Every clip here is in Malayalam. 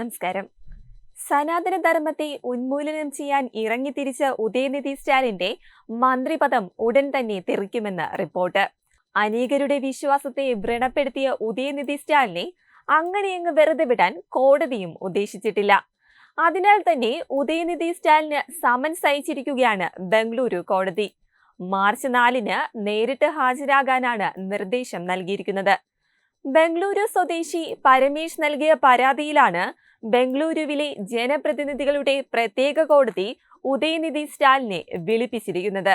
നമസ്കാരം. സനാതന ധർമ്മത്തെ ഉന്മൂലനം ചെയ്യാൻ ഇറങ്ങിത്തിരിച്ച ഉദയനിധി സ്റ്റാലിന്റെ മന്ത്രിപദം ഉടൻ തന്നെ തെറിക്കുമെന്ന് റിപ്പോർട്ട്. അനേകരുടെ വിശ്വാസത്തെ വ്രണപ്പെടുത്തിയ ഉദയനിധി സ്റ്റാലിനെ അങ്ങനെയങ്ങ് വെറുതെ വിടാൻ കോടതിയും ഉദ്ദേശിച്ചിട്ടില്ല. അതിനാൽ തന്നെ ഉദയനിധി സ്റ്റാലിന് സമൻസ് അയച്ചിരിക്കുകയാണ് ബംഗളൂരു കോടതി. മാർച്ച് നാലിന് നേരിട്ട് ഹാജരാകാനാണ് നിർദ്ദേശം നൽകിയിരിക്കുന്നത്. ബംഗളൂരു സ്വദേശി പരമേഷ് നൽകിയ പരാതിയിലാണ് ബംഗളൂരുവിലെ ജനപ്രതിനിധികളുടെ പ്രത്യേക കോടതി ഉദയനിധി സ്റ്റാലിനെ വിളിപ്പിച്ചിരിക്കുന്നത്.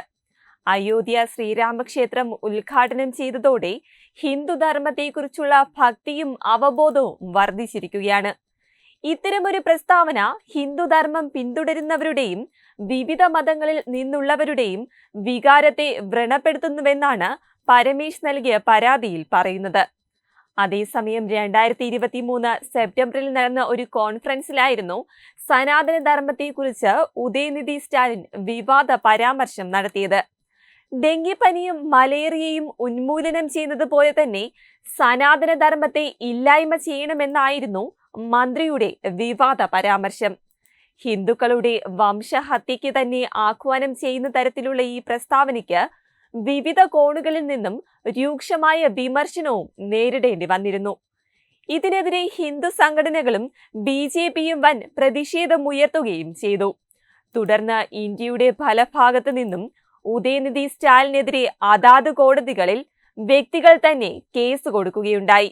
അയോധ്യ ശ്രീരാമക്ഷേത്രം ഉദ്ഘാടനം ചെയ്തതോടെ ഹിന്ദുധർമ്മത്തെക്കുറിച്ചുള്ള ഭക്തിയും അവബോധവും വർദ്ധിച്ചിരിക്കുകയാണ്. ഇത്തരമൊരു പ്രസ്താവന ഹിന്ദുധർമ്മം പിന്തുടരുന്നവരുടെയും വിവിധ മതങ്ങളിൽ നിന്നുള്ളവരുടെയും വികാരത്തെ വ്രണപ്പെടുത്തുന്നുവെന്നാണ് പരമേശ് നൽകിയ പരാതിയിൽ പറയുന്നത്. അതേസമയം രണ്ടായിരത്തി ഇരുപത്തി മൂന്ന് സെപ്റ്റംബറിൽ നടന്ന ഒരു കോൺഫറൻസിലായിരുന്നു സനാതന ധർമ്മത്തെക്കുറിച്ച് ഉദയനിധി സ്റ്റാലിൻ വിവാദ പരാമർശം നടത്തിയത്. ഡെങ്കിപ്പനിയും മലേറിയയും ഉന്മൂലനം ചെയ്യുന്നത് പോലെ തന്നെ സനാതന ധർമ്മത്തെ ഇല്ലായ്മ ചെയ്യണമെന്നായിരുന്നു മന്ത്രിയുടെ വിവാദ പരാമർശം. ഹിന്ദുക്കളുടെ വംശഹത്യയ്ക്ക് തന്നെ ആഹ്വാനം ചെയ്യുന്ന തരത്തിലുള്ള ഈ പ്രസ്താവനയ്ക്ക് വിവിധ കോണുകളിൽ നിന്നും രൂക്ഷമായ വിമർശനവും നേരിടേണ്ടി വന്നിരുന്നു. ഇതിനെതിരെ ഹിന്ദു സംഘടനകളും ബി ജെ പിയും വൻ പ്രതിഷേധമുയർത്തുകയും ചെയ്തു. തുടർന്ന് ഇന്ത്യയുടെ പല ഭാഗത്തു നിന്നും ഉദയനിധി സ്റ്റാലിനെതിരെ അതാത് കോടതികളിൽ വ്യക്തികൾ തന്നെ കേസ് കൊടുക്കുകയുണ്ടായി.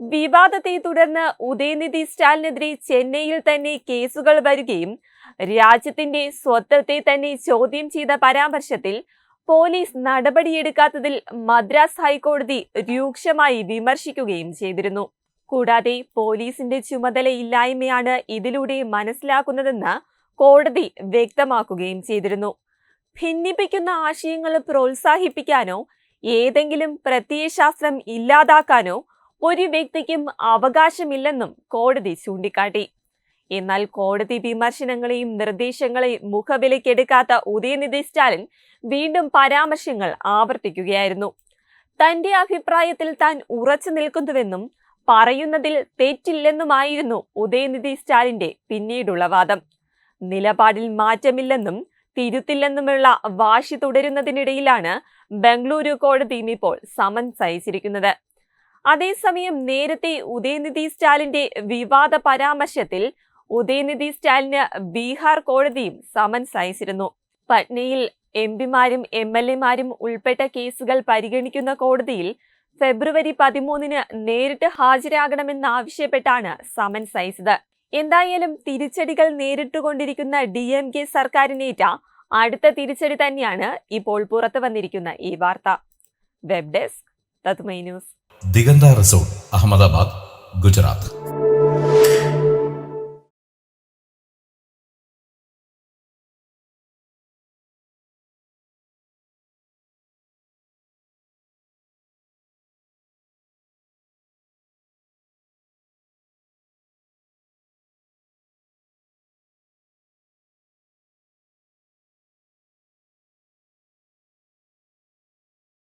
വിവാദത്തെ തുടർന്ന് ഉദയനിധി സ്റ്റാലിനെതിരെ ചെന്നൈയിൽ തന്നെ കേസുകൾ വരികയും രാജ്യത്തിന്റെ സ്വത്വത്തെ തന്നെ ചോദ്യം ചെയ്ത പരാമർശത്തിൽ പോലീസ് നടപടിയെടുക്കാത്തതിൽ മദ്രാസ് ഹൈക്കോടതി രൂക്ഷമായി വിമർശിക്കുകയും ചെയ്തിരുന്നു. കൂടാതെ പോലീസിന്റെ ചുമതലയില്ലായ്മയാണ് ഇതിലൂടെ മനസ്സിലാക്കുന്നതെന്ന് കോടതി വ്യക്തമാക്കുകയും ചെയ്തിരുന്നു. ഭിന്നിപ്പിക്കുന്ന ആശയങ്ങൾ പ്രോത്സാഹിപ്പിക്കാനോ ഏതെങ്കിലും പ്രത്യയശാസ്ത്രം ഇല്ലാതാക്കാനോ ഒരു വ്യക്തിക്കും അവകാശമില്ലെന്നും കോടതി ചൂണ്ടിക്കാട്ടി. എന്നാൽ കോടതി വിമർശനങ്ങളെയും നിർദ്ദേശങ്ങളെയും മുഖവിലയ്ക്കെടുക്കാത്ത ഉദയനിധി സ്റ്റാലിൻ വീണ്ടും പരാമർശങ്ങൾ ആവർത്തിക്കുകയായിരുന്നു. തന്റെ അഭിപ്രായത്തിൽ താൻ ഉറച്ചു നിൽക്കുന്നുവെന്നും പറയുന്നതിൽ തെറ്റില്ലെന്നുമായിരുന്നു ഉദയനിധി സ്റ്റാലിന്റെ പിന്നീടുള്ള വാദം. നിലപാടിൽ മാറ്റമില്ലെന്നും തിരുത്തില്ലെന്നുമുള്ള വാശി തുടരുന്നതിനിടയിലാണ് ബംഗളൂരു കോടതിയും ഇപ്പോൾ സമൻസ് അയച്ചിരിക്കുന്നത് അതേസമയം നേരത്തെ ഉദയനിധി സ്റ്റാലിന്റെ വിവാദ പരാമർശത്തിൽ ഉദയനിധി സ്റ്റാലിന് ബീഹാർ കോടതിയും സമൻസ് അയച്ചിരുന്നു പട്നയിൽ എം പിമാരും എം എൽ എമാരും ഉൾപ്പെട്ട കേസുകൾ പരിഗണിക്കുന്ന കോടതിയിൽ ഫെബ്രുവരി പതിമൂന്നിന് നേരിട്ട് ഹാജരാകണമെന്നാവശ്യപ്പെട്ടാണ് സമൻസ് അയച്ചത് എന്തായാലും തിരിച്ചടികൾ നേരിട്ടുകൊണ്ടിരിക്കുന്ന ഡി എം കെ സർക്കാരിനേറ്റ അടുത്ത തിരിച്ചടി തന്നെയാണ് ഇപ്പോൾ പുറത്തു വന്നിരിക്കുന്ന ഈ വാർത്ത. Web desk news. Diganta resort Ahmedabad Gujarat.